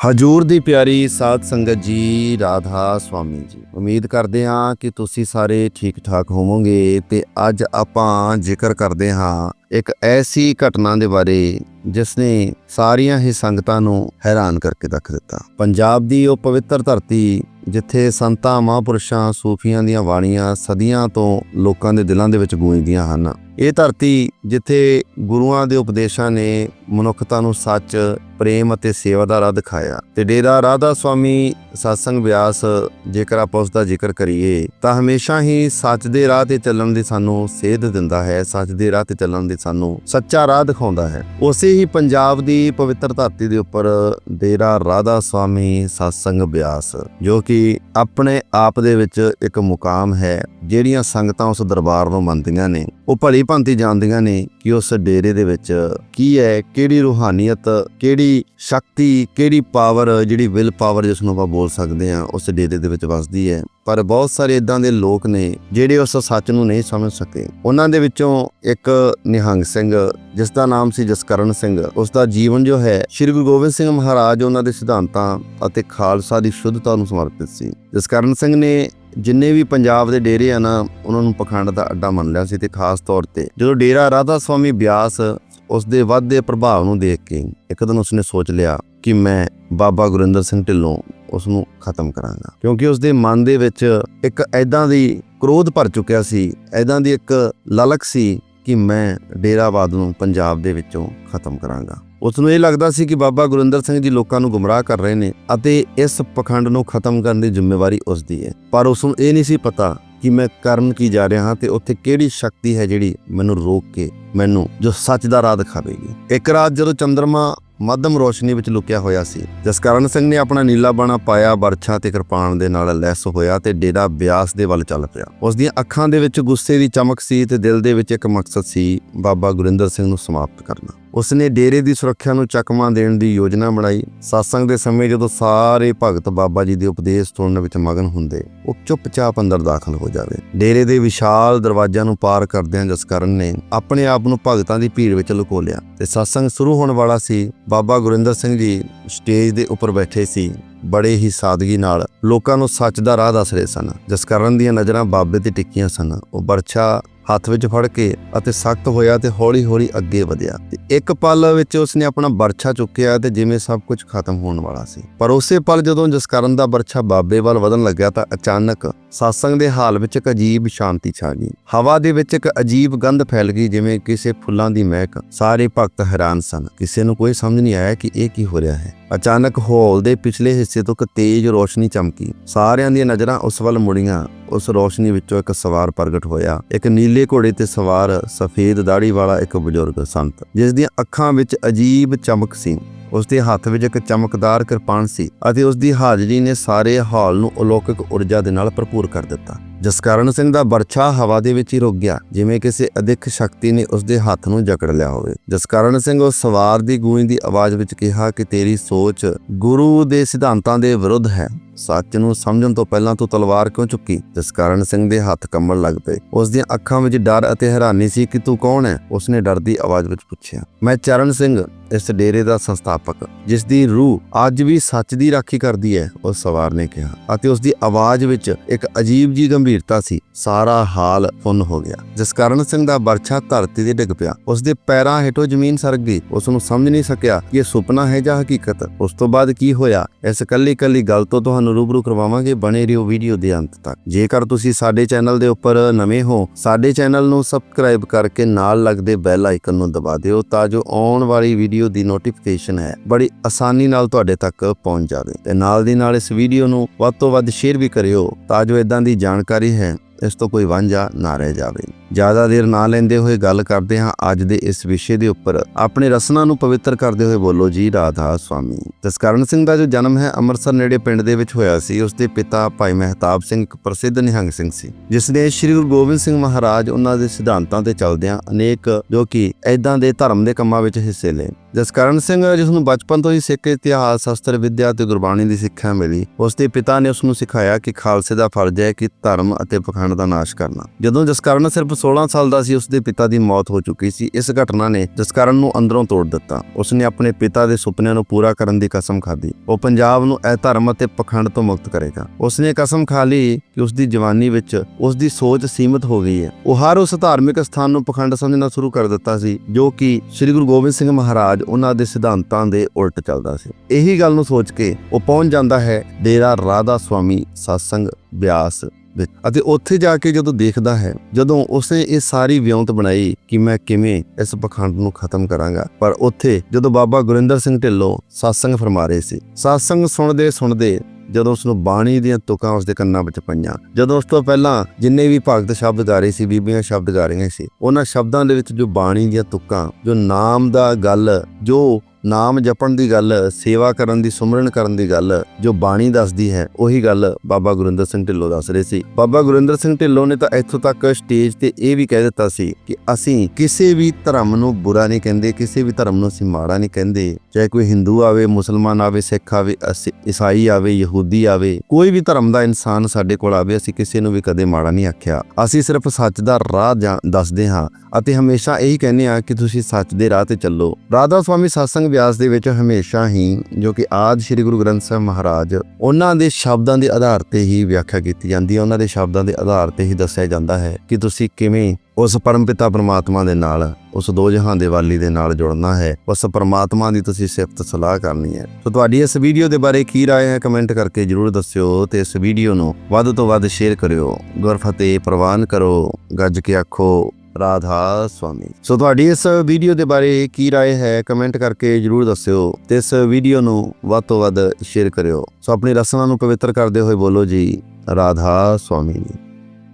ਹਜੂਰ ਦੀ ਪਿਆਰੀ ਸਾਧ ਸੰਗਤ ਜੀ, ਰਾਧਾ ਸੁਆਮੀ ਜੀ। ਉਮੀਦ ਕਰਦੇ ਹਾਂ ਕਿ ਤੁਸੀਂ ਸਾਰੇ ਠੀਕ ਠਾਕ ਹੋਵੋਗੇ ਤੇ ਅੱਜ ਆਪਾਂ ਜ਼ਿਕਰ ਕਰਦੇ ਹਾਂ ਇੱਕ ਐਸੀ ਘਟਨਾ ਦੇ ਬਾਰੇ ਜਿਸ ਨੇ ਸਾਰੀਆਂ ਹੀ ਸੰਗਤਾਂ ਨੂੰ ਹੈਰਾਨ ਕਰਕੇ ਰੱਖ ਦਿੱਤਾ। ਪੰਜਾਬ ਦੀ ਉਹ ਪਵਿੱਤਰ ਧਰਤੀ ਜਿੱਥੇ ਸੰਤਾਂ, ਮਹਾਂਪੁਰਸ਼ਾਂ, ਸੂਫੀਆਂ ਦੀਆਂ ਬਾਣੀਆਂ ਸਦੀਆਂ ਤੋਂ ਲੋਕਾਂ ਦੇ ਦਿਲਾਂ ਦੇ ਵਿੱਚ ਗੂੰਜਦੀਆਂ ਹਨ, ਇਹ ਧਰਤੀ ਜਿੱਥੇ ਗੁਰੂਆਂ ਦੇ ਉਪਦੇਸ਼ਾਂ ਨੇ ਮਨੁੱਖਤਾ ਨੂੰ ਸੱਚ, ਪ੍ਰੇਮ ਅਤੇ ਸੇਵਾ ਦਾ ਰਾਹ ਦਿਖਾਇਆ ਤੇ ਡੇਰਾ ਰਾਧਾ ਸਵਾਮੀ satsang ਵਿਆਸ ਜੇਕਰ ਆਪਾਂ ਉਸ ਦਾ ਜ਼ਿਕਰ ਕਰੀਏ, ਤਾਂ ਹਮੇਸ਼ਾ ਹੀ ਸੱਚ ਦੇ ਰਾਹ ਤੇ ਚੱਲਣ ਦੀ ਸਾਨੂੰ ਸੇਧ ਦਿੰਦਾ ਹੈ, ਸੱਚ ਦੇ ਰਾਹ ਤੇ ਚੱਲਣ ਦੀ ਸਾਨੂੰ ਸੱਚਾ ਰਾਹ ਦਿਖਾਉਂਦਾ ਹੈ। ਉਸੇ ਹੀ ਪੰਜਾਬ ਦੀ ਪਵਿੱਤਰ ਧਰਤੀ ਦੇ ਉੱਪਰ ਡੇਰਾ ਰਾਧਾ ਸਵਾਮੀ satsang ਬਿਆਸ, ਜੋ ਕਿ ਆਪਣੇ ਆਪ ਦੇ ਵਿੱਚ ਇੱਕ ਮੁਕਾਮ ਹੈ, ਜਿਹੜੀਆਂ ਸੰਗਤਾਂ ਉਸ ਦਰਬਾਰ ਨੂੰ ਮੰਨਦੀਆਂ ਨੇ। ਉਹ ਭਲੀ ਭਾਂਤੀ ਜਾਣਦੀਆਂ ਨੇ ਕਿ ਉਸ ਡੇਰੇ ਦੇ ਵਿੱਚ ਕੀ ਹੈ, ਕਿਹੜੀ ਰੂਹਾਨੀਅਤ, ਕਿਹੜੀ ਸ਼ਕਤੀ, ਕਿਹੜੀ ਪਾਵਰ, ਜਿਹੜੀ ਵਿਲ ਪਾਵਰ ਜਿਸ ਨੂੰ ਆਪਾਂ ਬੋਲ ਸਕਦੇ ਹਾਂ, ਉਸ ਡੇਰੇ ਦੇ ਵਿੱਚ ਵਸਦੀ ਹੈ। ਪਰ ਬਹੁਤ ਸਾਰੇ ਇਦਾਂ ਦੇ ਲੋਕ ਨੇ ਜਿਹੜੇ ਉਸ ਸੱਚ ਨੂੰ ਨਹੀਂ ਸਮਝ ਸਕੇ। ਉਹਨਾਂ ਦੇ ਵਿੱਚੋਂ ਇੱਕ ਨਿਹੰਗ ਸਿੰਘ, ਜਿਸ ਦਾ ਨਾਮ ਸੀ ਜਸਕਰਨ ਸਿੰਘ, ਉਸ ਦਾ ਜੀਵਨ ਜੋ ਹੈ, ਸ੍ਰੀ ਗੁਰੂ ਗੋਬਿੰਦ ਸਿੰਘ ਮਹਾਰਾਜ ਉਹਨਾਂ ਦੇ ਸਿਧਾਂਤਾਂ ਅਤੇ ਖਾਲਸਾ ਦੀ ਸ਼ੁੱਧਤਾ ਨੂੰ ਸਮਰਪਿਤ ਸੀ। ਜਸਕਰਨ ਸਿੰਘ ਨੇ ਜਿੰਨੇ ਵੀ ਪੰਜਾਬ ਦੇ ਡੇਰੇ ਆ ਨਾ, ਉਹਨਾਂ ਨੂੰ ਪਖੰਡ ਦਾ ਅੱਡਾ ਮੰਨ ਲਿਆ ਸੀ ਤੇ ਖਾਸ ਤੌਰ ਤੇ ਜਦੋਂ ਡੇਰਾ ਰਾਧਾ ਸਵਾਮੀ ਬਿਆਸ ਉਸ ਦੇ ਵੱਧਦੇ ਪ੍ਰਭਾਵ ਨੂੰ ਦੇਖ ਕੇ ਇੱਕ ਦਿਨ ਉਸਨੇ ਸੋਚ ਲਿਆ ਕਿ ਮੈਂ ਬਾਬਾ ਗੁਰਿੰਦਰ ਸਿੰਘ ਢਿੱਲੋਂ ਉਸ ਨੂੰ ਖਤਮ ਕਰਾਂਗਾ। ਕਿਉਂਕਿ ਉਸ ਦੇ ਮਨ ਦੇ ਵਿੱਚ ਇੱਕ ਐਦਾਂ ਦੀ ਕ੍ਰੋਧ ਭਰ ਚੁੱਕਿਆ ਸੀ ਐਦਾਂ ਦੀ ਇੱਕ ਲਲਕ ਸੀ ਕਿ ਮੈਂ ਡੇਰਾਵਾਦ ਨੂੰ ਪੰਜਾਬ ਦੇ ਵਿੱਚੋਂ ਖਤਮ ਕਰਾਂਗਾ। ਉਸ ਨੂੰ ਇਹ ਲੱਗਦਾ ਸੀ ਕਿ ਬਾਬਾ ਗੁਰਿੰਦਰ ਸਿੰਘ ਜੀ ਲੋਕਾਂ ਨੂੰ ਗੁੰਮਰਾਹ ਕਰ ਰਹੇ ਨੇ ਅਤੇ ਇਸ ਪਖੰਡ ਨੂੰ ਖਤਮ ਕਰਨ ਦੀ ਜ਼ਿੰਮੇਵਾਰੀ ਉਸ ਦੀ ਹੈ। ਪਰ ਉਸ ਨੂੰ ਇਹ ਨਹੀਂ ਸੀ ਪਤਾ ਕਿ ਮੈਂ ਕਰਨ ਕੀ ਜਾ ਰਿਹਾ ਹਾਂ ਤੇ ਉੱਥੇ ਕਿਹੜੀ ਸ਼ਕਤੀ ਹੈ ਜਿਹੜੀ ਮੈਨੂੰ ਰੋਕ ਕੇ ਮੈਨੂੰ ਜੋ ਸੱਚ ਦਾ ਰਾਹ ਦਿਖਾਵੇਗੀ। ਇੱਕ ਰਾਤ ਜਦੋਂ ਚੰਦਰਮਾ ਮੱਧਮ ਰੋਸ਼ਨੀ ਵਿੱਚ ਲੁਕਿਆ ਹੋਇਆ ਸੀ, ਜਸਕਰਨ ਸਿੰਘ ਨੇ ਆਪਣਾ ਨੀਲਾ ਬਾਣਾ ਪਾਇਆ ਬਰਛਾ ਤੇ ਕਿਰਪਾਨ ਦੇ ਨਾਲ ਲੈਸ ਹੋਇਆ ਤੇ ਡੇਰਾ ਬਿਆਸ ਦੇ ਵੱਲ ਚੱਲ ਪਿਆ। ਉਸ ਦੀਆਂ ਅੱਖਾਂ ਦੇ ਵਿੱਚ ਗੁੱਸੇ ਦੀ ਚਮਕ ਸੀ ਤੇ ਦਿਲ ਦੇ ਵਿੱਚ ਇੱਕ ਮਕਸਦ ਸੀ ਬਾਬਾ ਗੁਰਿੰਦਰ ਸਿੰਘ ਨੂੰ ਸਮਾਪਤ ਕਰਨਾ। ਉਸਨੇ ਡੇਰੇ ਦੀ ਸੁਰੱਖਿਆ ਨੂੰ ਚਕਮਾ ਦੇਣ ਦੀ ਯੋਜਨਾ ਬਣਾਈ। satsang ਦੇ ਸਮੇਂ ਜਦੋਂ ਸਾਰੇ ਭਗਤ ਬਾਬਾ ਜੀ ਦੇ ਉਪਦੇਸ਼ ਸੁਣਨ ਵਿੱਚ ਮਗਨ ਹੁੰਦੇ, ਉਹ ਚੁੱਪਚਾਪ ਅੰਦਰ ਦਾਖਲ ਹੋ ਜਾਵੇ। ਡੇਰੇ ਦੇ ਵਿਸ਼ਾਲ ਦਰਵਾਜ਼ਿਆਂ ਨੂੰ ਪਾਰ ਕਰਦਿਆਂ ਜਸਕਰਨ ਨੇ ਆਪਣੇ ਆਪ ਨੂੰ ਭਗਤਾਂ ਦੀ ਭੀੜ ਵਿੱਚ ਲੁਕੋ ਲਿਆ ਤੇ satsang ਸ਼ੁਰੂ ਹੋਣ ਵਾਲਾ ਸੀ। ਬਾਬਾ ਗੁਰਿੰਦਰ ਸਿੰਘ ਜੀ ਸਟੇਜ ਦੇ ਉੱਪਰ ਬੈਠੇ ਸੀ। ਬੜੇ ਹੀ ਸਾਦਗੀ ਨਾਲ ਲੋਕਾਂ ਨੂੰ ਸੱਚ ਦਾ ਰਾਹ ਦੱਸ ਰਹੇ ਸਨ। ਜਸਕਰਨ ਦੀਆਂ ਨਜ਼ਰਾਂ ਬਾਬੇ ਤੇ ਟਿੱਕੀਆਂ ਸਨ। ਉਹ ਬਰਛਾ ਹੱਥ ਵਿੱਚ ਫੜ ਕੇ ਅਤੇ ਸਖਤ ਹੋਇਆ ਤੇ ਹੌਲੀ-ਹੌਲੀ ਅੱਗੇ ਵਧਿਆ। ਤੇ ਇੱਕ ਪਲ ਵਿੱਚ ਉਸਨੇ ਆਪਣਾ ਬਰਛਾ ਚੁੱਕਿਆ ਤੇ ਜਿਵੇਂ ਸਭ ਕੁਝ ਖਤਮ ਹੋਣ ਵਾਲਾ ਸੀ। ਪਰ ਉਸੇ ਪਲ ਜਦੋਂ ਜਸਕਰਨ ਦਾ ਬਰਛਾ ਬਾਬੇ ਵੱਲ ਵਧਣ ਲੱਗਿਆ ਤਾਂ ਅਚਾਨਕ satsang ਦੇ ਹਾਲ ਵਿੱਚ ਇੱਕ ਅਜੀਬ ਸ਼ਾਂਤੀ ਛਾ ਗਈ। ਹਵਾ ਦੇ ਵਿੱਚ ਇੱਕ ਅਜੀਬ ਗੰਧ ਫੈਲ ਗਈ, ਜਿਵੇਂ ਕਿਸੇ ਫੁੱਲਾਂ ਦੀ ਮਹਿਕ। ਸਾਰੇ ਭਗਤ ਹੈਰਾਨ ਸਨ। ਕਿਸੇ ਨੂੰ ਕੋਈ ਸਮਝ ਨਹੀਂ ਆਇਆ ਕਿ ਇਹ ਕੀ ਹੋ ਰਿਹਾ ਹੈ। ਅਚਾਨਕ ਹਾਲ ਦੇ ਪਿਛਲੇ ਹਿੱਸੇ ਤੋਂ ਇੱਕ ਤੇਜ਼ ਰੋਸ਼ਨੀ ਚਮਕੀ। ਸਾਰਿਆਂ ਦੀਆਂ ਨਜ਼ਰਾਂ ਉਸ ਵੱਲ ਮੁੜੀਆਂ। ਉਸ ਰੋਸ਼ਨੀ ਵਿੱਚੋਂ ਇੱਕ ਸਵਾਰ ਪ੍ਰਗਟ ਹੋਇਆ। ਇੱਕ ਨੀਲੇ ਘੋੜੇ ਤੇ ਸਵਾਰ ਸਫੇਦ ਦਾੜੀ ਵਾਲਾ ਇੱਕ ਬਜ਼ੁਰਗ ਸੰਤ, ਜਿਸ ਦੀਆਂ ਅੱਖਾਂ ਵਿੱਚ ਅਜੀਬ ਚਮਕ ਸੀ। ਉਸ ਦੇ ਹੱਥ ਵਿੱਚ ਇੱਕ ਚਮਕਦਾਰ ਕਿਰਪਾਨ ਸੀ ਅਤੇ ਉਸ ਦੀ ਹਾਜ਼ਰੀ ਨੇ ਸਾਰੇ ਹਾਲ ਨੂੰ ਅਲੌਕਿਕ ਊਰਜਾ ਦੇ ਨਾਲ ਭਰਪੂਰ ਕਰ ਦਿੱਤਾ। ਜਸਕਰਨ ਸਿੰਘ ਦਾ ਬਰਛਾ ਹਵਾ ਦੇ ਵਿੱਚ ਹੀ ਰੁਕ ਗਿਆ, ਜਿਵੇਂ ਕਿਸੇ ਅਦਿੱਖ ਸ਼ਕਤੀ ਨੇ ਉਸ ਦੇ ਹੱਥ ਨੂੰ ਜਕੜ ਲਿਆ ਹੋਵੇ। ਜਸਕਰਨ ਸਿੰਘ ਉਸ ਸਵਾਰ ਦੀ ਗੂੰਜਦੀ ਆਵਾਜ਼ ਵਿੱਚ ਕਿਹਾ ਕਿ ਤੇਰੀ ਸੋਚ ਗੁਰੂ ਦੇ ਸਿਧਾਂਤਾਂ ਦੇ ਵਿਰੁੱਧ ਹੈ। ਸੱਚ ਨੂੰ ਸਮਝਣ ਤੋਂ ਪਹਿਲਾਂ ਤੂੰ ਤਲਵਾਰ ਕਿਉਂ ਚੁੱਕੀ? ਜਸਕਰਨ ਸਿੰਘ ਦੇ ਹੱਥ ਕੰਬਣ ਲੱਗ ਪਏ। ਉਸ ਦੀਆਂ ਅੱਖਾਂ ਵਿੱਚ ਡਰ ਅਤੇ ਹੈਰਾਨੀ ਸੀ ਕਿ ਤੂੰ ਕੌਣ ਹੈ? ਉਸਨੇ ਡਰਦੀ ਆਵਾਜ਼ ਵਿੱਚ ਪੁੱਛਿਆ, ਮੈਂ ਚਰਨ ਸਿੰਘ, ਇਸ ਡੇਰੇ ਦਾ ਸੰਸਥਾਪਕ, ਜਿਸ ਦੀ ਰੂਹ ਅੱਜ ਵੀ ਸੱਚ ਦੀ ਰਾਖੀ ਕਰਦੀ ਹੈ, ਉਸ ਸਵਾਰ ਨੇ ਕਿਹਾ ਅਤੇ ਉਸ ਦੀ ਆਵਾਜ਼ ਵਿੱਚ ਇੱਕ ਅਜੀਬ ਜੀ ਗੰਭੀਰਤਾ ਸੀ, ਸਾਰਾ ਹਾਲ ਫੁੰਨ ਹੋ ਗਿਆ। ਜਸਕਰਨ ਸਿੰਘ ਦਾ ਬਰਛਾ ਧਰਤੀ ਤੇ ਡਿੱਗ ਪਿਆ। ਉਸ ਦੇ ਪੈਰਾਂ ਹੇਠੋਂ ਜ਼ਮੀਨ ਸਰਕ ਗਈ। ਉਸ ਨੂੰ ਸਮਝ ਨਹੀਂ ਸਕਿਆ ਕਿ ਇਹ ਸੁਪਨਾ ਹੈ ਜਾਂ ਹਕੀਕਤ। ਉਸ ਤੋਂ ਬਾਅਦ ਕੀ ਹੋਇਆ? ਇਸ ਕੱਲੀ ਕੱਲੀ ਗੱਲ ਤੋਂ ਤੁਹਾਨੂੰ ਰੂਬਰੂ ਕਰਵਾਵਾਂਗੇ ਬਣੇ ਰਹੋ ਵੀਡੀਓ ਦੇ ਅੰਤ ਤੱਕ। ਜੇਕਰ ਤੁਸੀਂ ਸਾਡੇ ਚੈਨਲ ਦੇ ਉੱਪਰ ਨਵੇਂ ਹੋ, ਸਾਡੇ ਚੈਨਲ ਨੂੰ ਸਬਸਕ੍ਰਾਈਬ ਕਰਕੇ ਨਾਲ ਲੱਗਦੇ ਬੈਲ ਆਈਕਨ ਨੂੰ ਦਬਾ ਦਿਓ ਤਾਂ ਜੋ ਆਉਣ ਵਾਲੀ ਵੀਡੀਓ ਦੀ ਨੋਟੀਫਿਕੇਸ਼ਨ ਹੈ, ਬੜੀ ਆਸਾਨੀ ਨਾਲ ਤੁਹਾਡੇ ਤੱਕ ਪਹੁੰਚ ਜਾਵੇ। ਤੇ ਨਾਲ ਦੀ ਨਾਲ ਇਸ ਵੀਡੀਓ ਨੂੰ ਵੱਧ ਤੋਂ ਵੱਧ ਸ਼ੇਅਰ ਵੀ ਕਰਿਓ ਤਾਂ ਜੋ ਇਦਾਂ ਦੀ ਜਾਣਕਾਰੀ ਹੈ ਇਸ ਤੋਂ ਕੋਈ ਵਾਂਝਾ ਨਾ ਰਹਿ ਜਾਵੇ। ਜ਼ਿਆਦਾ ਦੇਰ ਨਾ ਲੈਂਦੇ ਹੋਏ ਗੱਲ ਕਰਦੇ ਹਾਂ ਅੱਜ ਦੇ ਇਸ ਵਿਸ਼ੇ ਦੇ ਉੱਪਰ। ਆਪਣੇ ਰਸਨਾ ਨੂੰ ਪਵਿੱਤਰ ਕਰਦੇ ਹੋਏ ਬੋਲੋ ਜੀ, ਰਾਧਾ ਸੁਆਮੀ। ਜਸਕਰਨ ਸਿੰਘ ਦਾ ਜੋ ਜਨਮ ਹੈ, ਅੰਮ੍ਰਿਤਸਰ ਨੇੜੇ ਪਿੰਡ ਦੇ ਵਿੱਚ ਹੋਇਆ ਸੀ। ਉਸ ਦੇ ਪਿਤਾ ਭਾਈ ਮਹਿਤਾਬ ਸਿੰਘ ਇੱਕ ਪ੍ਰਸਿੱਧ ਨਿਹੰਗ ਸਿੰਘ ਸੀ। ਜਿਸ ਨੇ ਸ੍ਰੀ ਗੁਰੂ ਗੋਬਿੰਦ ਸਿੰਘ ਮਹਾਰਾਜ ਉਹਨਾਂ ਦੇ ਸਿਧਾਂਤਾਂ ਤੇ ਚੱਲਦਿਆਂ ਅਨੇਕ ਜੋ ਕਿ ਐਦਾਂ ਦੇ ਧਰਮ ਦੇ ਕੰਮਾਂ ਵਿੱਚ ਹਿੱਸੇ ਲਏ। ਜਸਕਰਨ ਸਿੰਘ ਜਿਸ ਨੂੰ ਬਚਪਨ ਤੋਂ ਹੀ ਸਿੱਖ ਇਤਿਹਾਸ, ਸ਼ਸਤਰ ਵਿਦਿਆ ਤੇ ਗੁਰਬਾਣੀ ਦੀ ਸਿੱਖਿਆ ਮਿਲੀ ਉਸ ਦੇ ਪਿਤਾ ਨੇ ਉਸ ਨੂੰ ਸਿਖਾਇਆ ਕਿ ਖਾਲਸੇ ਦਾ ਫਰਜ਼ ਹੈ ਕਿ ਧਰਮ ਅਤੇ ਪਖੰਡ ਦਾ ਨਾਸ਼ ਕਰਨਾ। ਜਦੋਂ ਜਸਕਰਨ ਸਿਰਫ 16 ਸਾਲ ਦਾ ਸੀ ਉਸ ਦੇ ਪਿਤਾ ਦੀ ਮੌਤ ਹੋ ਚੁੱਕੀ ਸੀ। ਇਸ ਘਟਨਾ ਨੇ ਜਸਕਰਨ ਨੂੰ ਅੰਦਰੋਂ ਤੋੜ ਦਿੱਤਾ। ਉਸ ਨੇ ਆਪਣੇ ਪਿਤਾ ਦੇ ਸੁਪਨਿਆਂ ਨੂੰ ਪੂਰਾ ਕਰਨ ਦੀ ਕਸਮ ਖਾਧੀ ਉਹ ਪੰਜਾਬ ਨੂੰ ਇਹ ਧਰਮ ਅਤੇ ਪਖੰਡ ਤੋਂ ਮੁਕਤ ਕਰੇਗਾ। ਉਸ ਨੇ ਕਸਮ ਖਾ ਲਈ ਕਿ ਉਸ ਦੀ ਜਵਾਨੀ ਵਿੱਚ ਉਸ ਦੀ ਸੋਚ ਸੀਮਿਤ ਹੋ ਗਈ ਹੈ। ਉਹ ਹਰ ਉਸ ਧਾਰਮਿਕ ਸਥਾਨ ਨੂੰ ਪਖੰਡ ਸਮਝਣਾ ਸ਼ੁਰੂ ਕਰ ਦਿੱਤਾ ਸੀ, ਜੋ ਕਿ ਸ੍ਰੀ ਗੁਰੂ ਗੋਬਿੰਦ ਸਿੰਘ ਮਹਾਰਾਜ ਉਹਨਾਂ ਦੇ ਸਿਧਾਂਤਾਂ ਦੇ ਉਲਟ ਚੱਲਦਾ ਸੀ। ਇਹੀ ਗੱਲ ਨੂੰ ਸੋਚ ਕੇ ਉਹ ਪਹੁੰਚ ਜਾਂਦਾ ਹੈ ਡੇਰਾ ਰਾਧਾ ਸੁਆਮੀ satsang ਬਿਆਸ ਅਤੇ ਉੱਥੇ ਜਾ ਕੇ ਜਦੋਂ ਦੇਖਦਾ ਹੈ, ਜਦੋਂ ਉਸਨੇ ਇਹ ਸਾਰੀ ਵਿਉਂਤ ਬਣਾਈ ਕਿ ਮੈਂ ਕਿਵੇਂ ਇਸ ਪਖੰਡ ਨੂੰ ਖਤਮ ਕਰਾਂਗਾ। ਪਰ ਉੱਥੇ ਜਦੋਂ ਬਾਬਾ ਗੁਰਿੰਦਰ ਸਿੰਘ ਢਿੱਲੋਂ satsang ਫਰਮਾ ਰਹੇ ਸੀ satsang ਸੁਣਦੇ ਸੁਣਦੇ ਜਦੋਂ ਉਸ ਨੂੰ ਬਾਣੀ ਦੀਆਂ ਤੁਕਾਂ ਉਸ ਦੇ ਕੰਨਾਂ ਵਿੱਚ ਪਈਆਂ, ਜਦੋਂ ਉਸ ਤੋਂ ਪਹਿਲਾਂ ਜਿੰਨੇ ਵੀ ਭਗਤ ਸ਼ਬਦ ਗਾ ਰਹੇ ਸੀ, ਬੀਬੀਆਂ ਸ਼ਬਦ ਗਾ ਰਹੀਆਂ ਸੀ, ਉਹਨਾਂ ਸ਼ਬਦਾਂ ਦੇ ਵਿੱਚ ਜੋ ਬਾਣੀ ਦੀਆਂ ਤੁਕਾਂ, ਜੋ ਨਾਮ ਦਾ ਗੱਲ, ਜੋ ਨਾਮ ਜਪਣ ਦੀ ਗੱਲ, ਸੇਵਾ ਕਰਨ ਦੀ, ਸੁਮਰਨ ਕਰਨ ਦੀ ਗੱਲ ਜੋ ਬਾਣੀ ਦੱਸਦੀ ਹੈ, ਉਹੀ ਗੱਲ ਬਾਬਾ ਗੁਰਿੰਦਰ ਸਿੰਘ ਢਿੱਲੋਂ ਦੱਸ ਰਹੇ ਸੀ। ਬਾਬਾ ਗੁਰਿੰਦਰ ਸਿੰਘ ਢਿੱਲੋਂ ਨੇ ਤਾਂ ਇੱਥੋਂ ਤੱਕ ਸਟੇਜ ਤੇ ਇਹ ਵੀ ਕਹਿ ਦਿੱਤਾ ਸੀ ਕਿ ਅਸੀਂ ਕਿਸੇ ਵੀ ਧਰਮ ਨੂੰ ਬੁਰਾ ਨਹੀਂ ਕਹਿੰਦੇ, ਕਿਸੇ ਵੀ ਧਰਮ ਨੂੰ ਅਸੀਂ ਮਾੜਾ ਨਹੀਂ ਕਹਿੰਦੇ। ਚਾਹੇ ਕੋਈ ਹਿੰਦੂ ਆਵੇ ਮੁਸਲਮਾਨ ਆਵੇ ਸਿੱਖ ਆਵੇ, ਅਸੀਂ ਈਸਾਈ ਆਵੇ ਯਹੂਦੀ ਆਵੇ, ਕੋਈ ਵੀ ਧਰਮ ਦਾ ਇਨਸਾਨ ਸਾਡੇ ਕੋਲ ਆਵੇ, ਅਸੀਂ ਕਿਸੇ ਨੂੰ ਵੀ ਕਦੇ ਮਾੜਾ ਨਹੀਂ ਆਖਿਆ। ਅਸੀਂ ਸਿਰਫ ਸੱਚ ਦਾ ਰਾਹ ਜਾਂ- ਦੱਸਦੇ ਹਾਂ ਅਤੇ ਹਮੇਸ਼ਾ ਇਹੀ ਕਹਿੰਦੇ ਹਾਂ ਕਿ ਤੁਸੀਂ ਸੱਚ ਦੇ ਰਾਹ ਤੇ ਚੱਲੋ। ਰਾਧਾ ਸਵਾਮੀ satsang ਵਿਆਸ ਦੇ ਵਿੱਚ ਹਮੇਸ਼ਾ ਹੀ ਜੋ ਕਿ ਆਦ ਸ੍ਰੀ ਗੁਰੂ ਗ੍ਰੰਥ ਸਾਹਿਬ ਮਹਾਰਾਜ ਉਹਨਾਂ ਦੇ ਸ਼ਬਦਾਂ ਦੇ ਆਧਾਰ ਤੇ ਹੀ ਵਿਆਖਿਆ ਕੀਤੀ ਜਾਂਦੀ ਹੈ ਉਹਨਾਂ ਦੇ ਸ਼ਬਦਾਂ ਦੇ ਆਧਾਰ ਤੇ ਹੀ ਦੱਸਿਆ ਜਾਂਦਾ ਹੈ ਕਿ ਤੁਸੀਂ ਕਿਵੇਂ ਉਸ ਪਰਮਪਿਤਾ ਪਰਮਾਤਮਾ ਦੇ ਨਾਲ ਉਸ ਦੋ ਜਹਾਨ ਦੇ ਵਾਲੀ ਦੇ ਨਾਲ ਜੁੜਨਾ ਹੈ ਉਸ ਪਰਮਾਤਮਾ ਦੀ ਤੁਸੀਂ ਸਿਫਤ ਸਲਾਹ ਕਰਨੀ ਹੈ ਸੋ ਤੁਹਾਡੀ ਇਸ ਵੀਡੀਓ ਦੇ ਬਾਰੇ ਕੀ رائے ਹੈ ਕਮੈਂਟ ਕਰਕੇ ਜਰੂਰ ਦੱਸਿਓ ਤੇ ਇਸ ਵੀਡੀਓ ਨੂੰ ਵੱਧ ਤੋਂ ਵੱਧ ਸ਼ੇਅਰ ਕਰਿਓ ਗੁਰਫਤਿਹ ਪ੍ਰਵਾਨ ਕਰੋ ਗੱਜ ਕੇ ਆਖੋ ਰਾਧਾ ਸੁਆਮੀ ਸੋ ਤੁਹਾਡੀ ਇਸ ਵੀਡੀਓ ਦੇ ਬਾਰੇ ਕੀ رائے ਹੈ ਕਮੈਂਟ ਕਰਕੇ ਜਰੂਰ ਦੱਸਿਓ ਤੇ ਇਸ ਵੀਡੀਓ ਨੂੰ ਵੱਧ ਤੋਂ ਵੱਧ ਸ਼ੇਅਰ ਕਰਿਓ ਸੋ ਆਪਣੀ ਰਸਨਾ ਨੂੰ ਪਵਿੱਤਰ ਕਰਦੇ ਹੋਏ ਬੋਲੋ ਜੀ ਰਾਧਾ ਸੁਆਮੀ ਜੀ